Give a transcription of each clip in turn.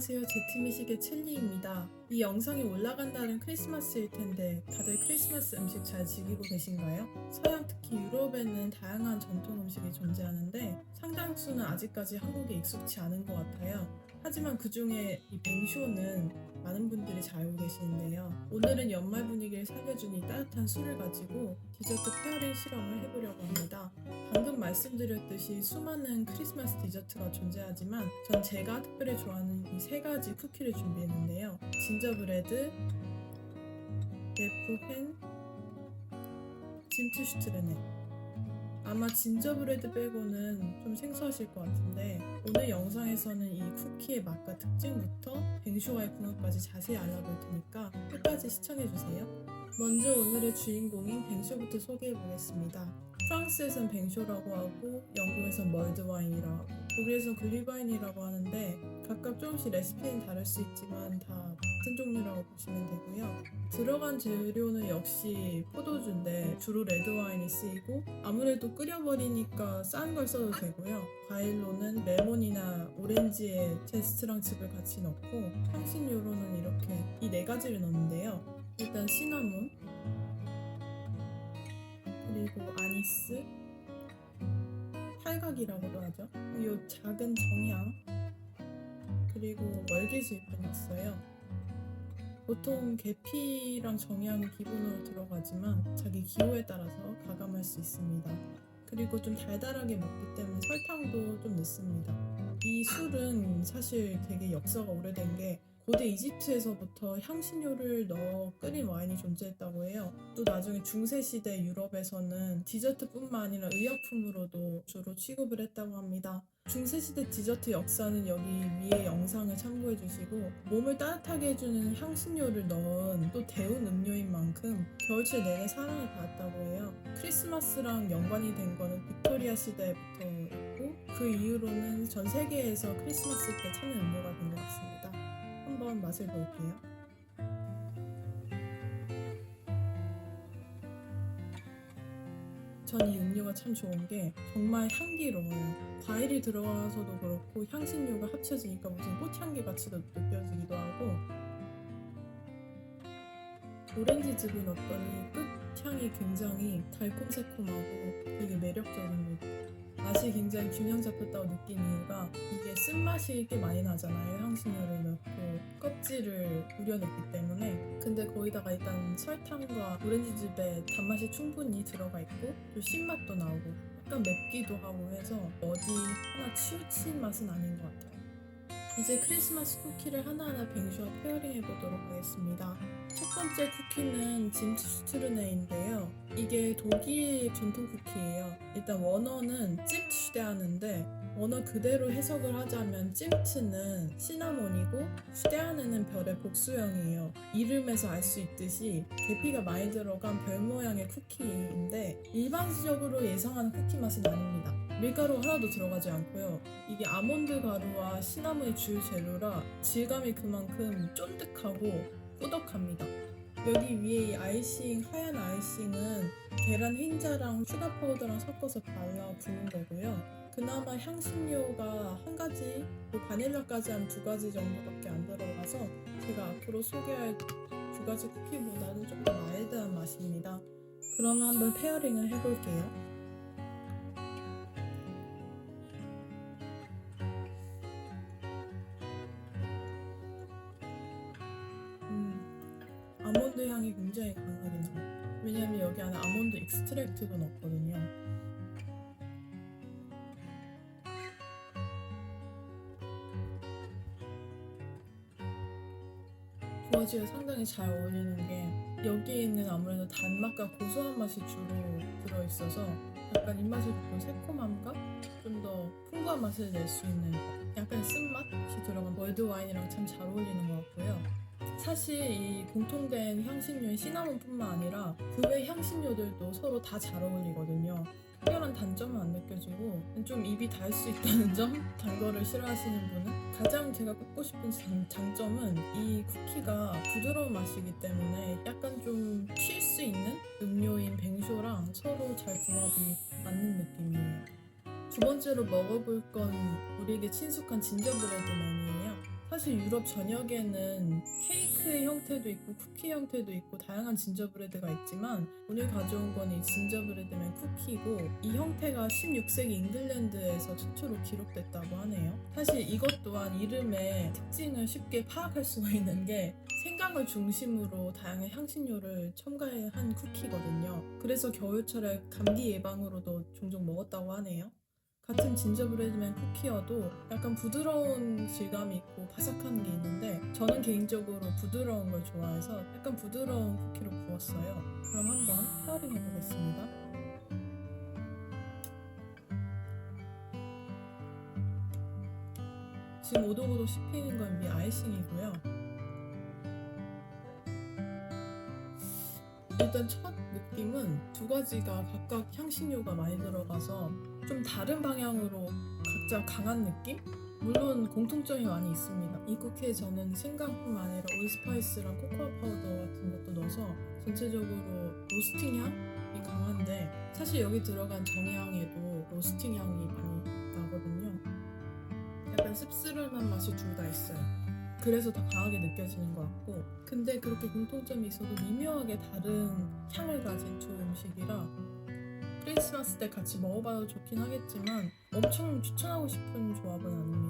안녕하세요. 제트미식의 칠리입니다. 이 영상이 올라간다는 크리스마스일 텐데 다들 크리스마스 음식 잘 즐기고 계신가요? 서양 특히 유럽에는 다양한 전통 음식이 존재하는데 상당수는 아직까지 한국에 익숙치 않은 것 같아요. 하지만 그 중에 이 뱅쇼는 많은 분들이 잘 알고 계시는데요. 오늘은 연말 분위기를 살려준 이 따뜻한 술을 가지고 디저트 페어링 실험을 해보려고 합니다. 방금 말씀드렸듯이 수많은 크리스마스 디저트가 존재하지만 전 제가 특별히 좋아하는 이 세 가지 쿠키를 준비했는데요. 진저브레드, 레프헨, 짐트슈트르네. 아마 진저브레드 빼고는 좀 생소하실 것 같은데 오늘 영상에서는 이 쿠키의 맛과 특징부터 뱅쇼와의 궁합까지 자세히 알아볼 테니까 끝까지 시청해주세요. 먼저 오늘의 주인공인 뱅쇼부터 소개해보겠습니다. 프랑스에선 뱅쇼라고 하고 영국에선 멀드와인이라고 하고 독일에선 글리바인이라고 하는데 각각 조금씩 레시피는 다를 수 있지만 다 같은 종류라고 보시면 되고요. 들어간 재료는 역시 포도주인데 주로 레드와인이 쓰이고 아무래도 끓여버리니까 싼 걸 써도 되고요. 과일로는 레몬이나 오렌지의 제스트랑 즙을 같이 넣고 향신료로는 이렇게 이 네 가지를 넣는데요. 일단 시나몬 그리고 아니스 팔각이라고도 하죠. 이 작은 정향 그리고 월계수잎을 넣었어요. 보통 계피랑 정향이 기본으로 들어가지만 자기 기호에 따라서 가감할 수 있습니다. 그리고 좀 달달하게 먹기 때문에 설탕도 좀 넣습니다. 이 술은 사실 되게 역사가 오래된 게 고대 이집트에서부터 향신료를 넣어 끓인 와인이 존재했다고 해요. 또 나중에 중세시대 유럽에서는 디저트뿐만 아니라 의약품으로도 주로 취급을 했다고 합니다. 중세시대 디저트 역사는 여기 위에 영상을 참고해 주시고 몸을 따뜻하게 해주는 향신료를 넣은 또 데운 음료인 만큼 겨울철 내내 사랑을 받았다고 해요. 크리스마스랑 연관이 된 거는 빅토리아 시대부터 있고 그 이후로는 전 세계에서 크리스마스 때 찾는 음료가 된 것 같습니다. 한번 맛을 볼게요. 전 이 음료가 참 좋은 게 정말 향기로워요. 과일이 들어가서도 그렇고 향신료가 합쳐지니까 무슨 꽃향기 같이도 느껴지기도 하고 오렌지 즙을 넣었더니 끝향이 굉장히 달콤새콤하고 되게 매력적인 거죠. 맛이 굉장히 균형 잡혔다고 느낀 이유가 이게 쓴맛이 꽤 많이 나잖아요. 향신료를 넣고 껍질을 우려냈기 때문에. 근데 거기다가 일단 설탕과 오렌지즙에 단맛이 충분히 들어가 있고 또 신맛도 나오고 약간 맵기도 하고 해서 어디 하나 치우친 맛은 아닌 것 같아요. 이제 크리스마스 쿠키를 하나하나 뱅쇼와 페어링 해보도록 하겠습니다. 첫 번째 쿠키는 짐트슈트르네인데요. 이게 독일 전통 쿠키예요. 일단 원어는 찜트슈데하는데 원어 그대로 해석을 하자면 찜트는 시나몬이고 슈데하느는 별의 복수형이에요. 이름에서 알 수 있듯이 계피가 많이 들어간 별 모양의 쿠키인데 일반적으로 예상하는 쿠키 맛은 아닙니다. 밀가루 하나도 들어가지 않고요. 이게 아몬드 가루와 시나몬이 주 재료라 질감이 그만큼 쫀득하고 꾸덕합니다. 여기 위에 이 아이싱, 하얀 아이싱은 계란 흰자랑 슈가 파우더랑 섞어서 발라 부은 거고요. 그나마 향신료가 한 가지, 뭐 바닐라까지 한 두 가지 정도밖에 안 들어가서 제가 앞으로 소개할 두 가지 쿠키보다는 좀더 마일드한 맛입니다. 그러면 한번 페어링을 해볼게요. 익스트랙트도 넣었거든요. 두 가지가 상당히 잘 어울리는 게 여기에 있는 아무래도 단맛과 고소한 맛이 주로 들어있어서 약간 입맛을 돋군 새콤함과 좀 더 풍부한 맛을 낼 수 있는 약간 쓴맛이 들어간 월드 와인이랑 참 잘 어울리는 것 같고요. 사실 이 공통된 향신료인 시나몬뿐만 아니라 그 외 향신료들도 서로 다 잘 어울리거든요. 특별한 단점은 안 느껴지고 좀 입이 달 수 있다는 점? 단 거를 싫어하시는 분은 가장 제가 꼽고 싶은 장, 장점은 이 쿠키가 부드러운 맛이기 때문에 약간 좀 쉴 수 있는 음료인 뱅쇼랑 서로 잘 궁합이 맞는 느낌이에요. 두 번째로 먹어볼 건 우리에게 친숙한 진저브레드 맨이에요. 사실 유럽 전역에는 케이크의 형태도 있고 쿠키 형태도 있고 다양한 진저브레드가 있지만 오늘 가져온 건 이 진저브레드면 쿠키고 이 형태가 16세기 잉글랜드에서 최초로 기록됐다고 하네요. 사실 이것 또한 이름의 특징을 쉽게 파악할 수가 있는 게 생강을 중심으로 다양한 향신료를 첨가한 쿠키거든요. 그래서 겨울철에 감기 예방으로도 종종 먹었다고 하네요. 같은 진저브레드맨 쿠키여도 약간 부드러운 질감이 있고 바삭한 게 있는데 저는 개인적으로 부드러운 걸 좋아해서 약간 부드러운 쿠키로 구웠어요. 그럼 한번 페어링 해보겠습니다. 지금 오독오독 씹히는 건미 아이싱이고요. 일단 첫 느낌은 두 가지가 각각 향신료가 많이 들어가서 좀 다른 방향으로 각자 강한 느낌? 물론 공통점이 많이 있습니다. 이 쿠키에 저는 생강뿐 아니라 올스파이스랑 코코아 파우더 같은 것도 넣어서 전체적으로 로스팅 향이 강한데 사실 여기 들어간 정향에도 로스팅 향이 많이 나거든요. 약간 씁쓸한 맛이 둘 다 있어요. 그래서 더 강하게 느껴지는 것 같고 근데 그렇게 공통점이 있어도 미묘하게 다른 향을 가진 두 음식이라 크리스마스 때 같이 먹어봐도 좋긴 하겠지만 엄청 추천하고 싶은 조합은 아닙니다.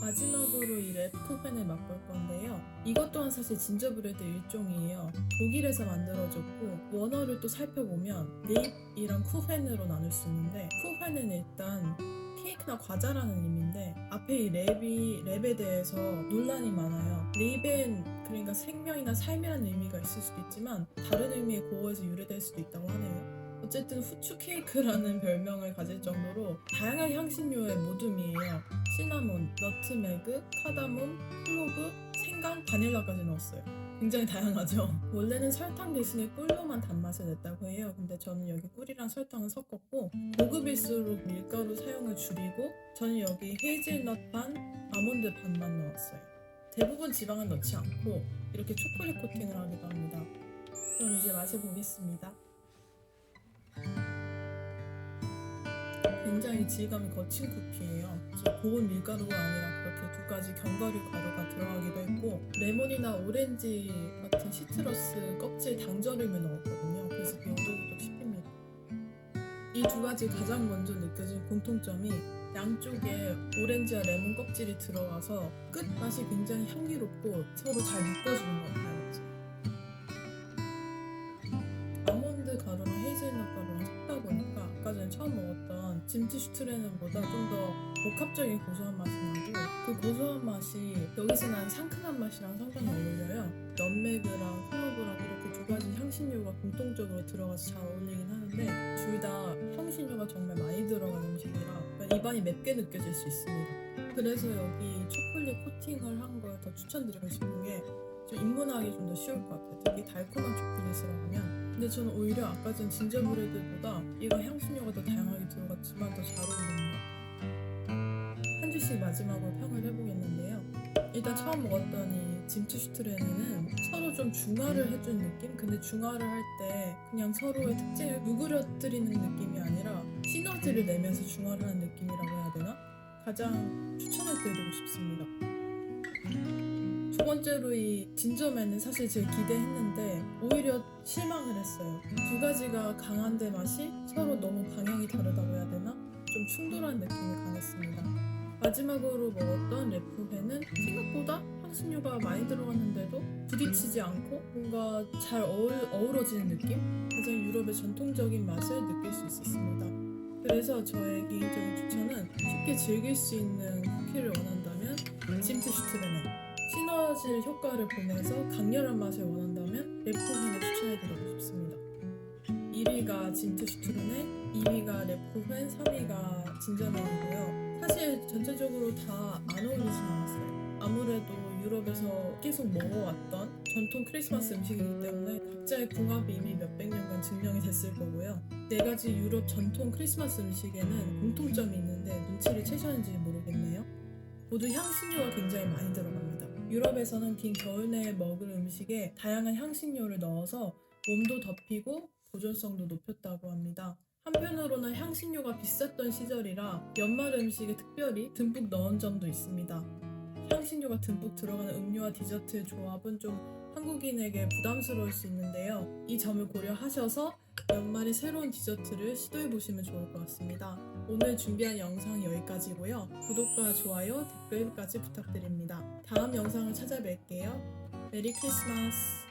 마지막으로 이 랩쿠펜을 맛볼 건데요. 이것 또한 사실 진저브레드 일종이에요. 독일에서 만들어졌고 원어를 또 살펴보면 립이랑 쿠펜으로 나눌 수 있는데 쿠펜은 일단 케이크나 과자라는 의미인데 앞에 이 랩이 랩에 대해서 논란이 많아요. 립엔 그러니까 생명이나 삶이라는 의미가 있을 수도 있지만 다른 의미의 고어에서 유래될 수도 있다고 하네요. 어쨌든 후추 케이크라는 별명을 가질 정도로 다양한 향신료의 모둠이에요. 시나몬, 너트메그, 카다몬, 클로브, 생강, 바닐라까지 넣었어요. 굉장히 다양하죠. 원래는 설탕 대신에 꿀로만 단맛을 냈다고 해요. 근데 저는 여기 꿀이랑 설탕을 섞었고 고급일수록 밀가루 사용을 줄이고 저는 여기 헤이즐넛 반, 아몬드 반만 넣었어요. 대부분 지방은 넣지 않고 이렇게 초콜릿 코팅을 하기도 합니다. 그럼 이제 맛을 보겠습니다. 굉장히 질감이 거친 쿠키예요. 고운 밀가루가 아니라 그렇게 두 가지 견과류 가루가 들어가기도 했고 레몬이나 오렌지 같은 시트러스 껍질 당절임을 넣었거든요. 그래서 오독오독 씹힙니다. 이 두 가지 가장 먼저 느껴진 공통점이 양쪽에 오렌지와 레몬 껍질이 들어가서 끝 맛이 굉장히 향기롭고 서로 잘 묶어주는 것 같아요. 아까 전에 처음 먹었던 짐트 슈트레는보다 좀 더 복합적인 고소한 맛이 나고 그 고소한 맛이 여기서 나는 상큼한 맛이랑 상당히 어울려요. 넌메그랑 클로브랑 이렇게 두 가지 향신료가 공통적으로 들어가서 잘 어울리긴 하는데 둘 다 향신료가 정말 많이 들어간 음식이라 입안이 맵게 느껴질 수 있습니다. 그래서 여기 초콜릿 코팅을 한 걸 더 추천드리고 싶은 게 좀 입문하기 좀 더 쉬울 것 같아요. 특히 달콤한 초콜릿을 하면. 근데 저는 오히려 아까 전 진저브레드보다 이거 향신료가 더 다양하게 들어갔지만 더 잘 어울리는 것 같아요. 한 주씩 마지막으로 평을 해보겠는데요. 일단 처음 먹었던 이 짐트 슈트레는 서로 좀 중화를 해준 느낌? 근데 중화를 할 때 그냥 서로의 특징을 누그러뜨리는 느낌이 아니라 시너지를 내면서 중화를 하는 느낌이라고 해야 되나? 가장 추천해드리고 싶습니다. 두 번째로 이 진저맨은 사실 제일 기대했는데 오히려 실망을 했어요. 두 가지가 강한데 맛이 서로 너무 방향이 다르다고 해야 되나? 좀 충돌한 느낌이 강했습니다. 마지막으로 먹었던 레프회는 생각보다 향신료가 많이 들어갔는데도 부딪히지 않고 뭔가 잘 어울, 어우러지는 느낌? 가장 유럽의 전통적인 맛을 느낄 수 있었습니다. 그래서 저의 개인적인 추천은 쉽게 즐길 수 있는 쿠키를 원한다면 짐트 슈트레네 시너질 효과를 보면서 강렬한 맛을 원한다면 랩코펜을 추천해드리고 싶습니다. 1위가 짐트 슈트르네, 2위가 랩코펜, 3위가 진저맨이고요. 사실 전체적으로 다 안 어울리진 않았어요. 아무래도 유럽에서 계속 먹어왔던 전통 크리스마스 음식이기 때문에 각자의 궁합이 이미 몇백 년간 증명이 됐을 거고요. 네 가지 유럽 전통 크리스마스 음식에는 공통점이 있는데 눈치를 채셨는지 모르겠네요. 모두 향신료가 굉장히 많이 들어갑니다. 유럽에서는 긴 겨울 내에 먹을 음식에 다양한 향신료를 넣어서 몸도 덮이고 보존성도 높였다고 합니다. 한편으로는 향신료가 비쌌던 시절이라 연말 음식에 특별히 듬뿍 넣은 점도 있습니다. 향신료가 듬뿍 들어가는 음료와 디저트의 조합은 좀 한국인에게 부담스러울 수 있는데요. 이 점을 고려하셔서 연말에 새로운 디저트를 시도해 보시면 좋을 것 같습니다. 오늘 준비한 영상이 여기까지고요. 구독과 좋아요, 댓글까지 부탁드립니다. 다음 영상을 찾아뵐게요. 메리 크리스마스!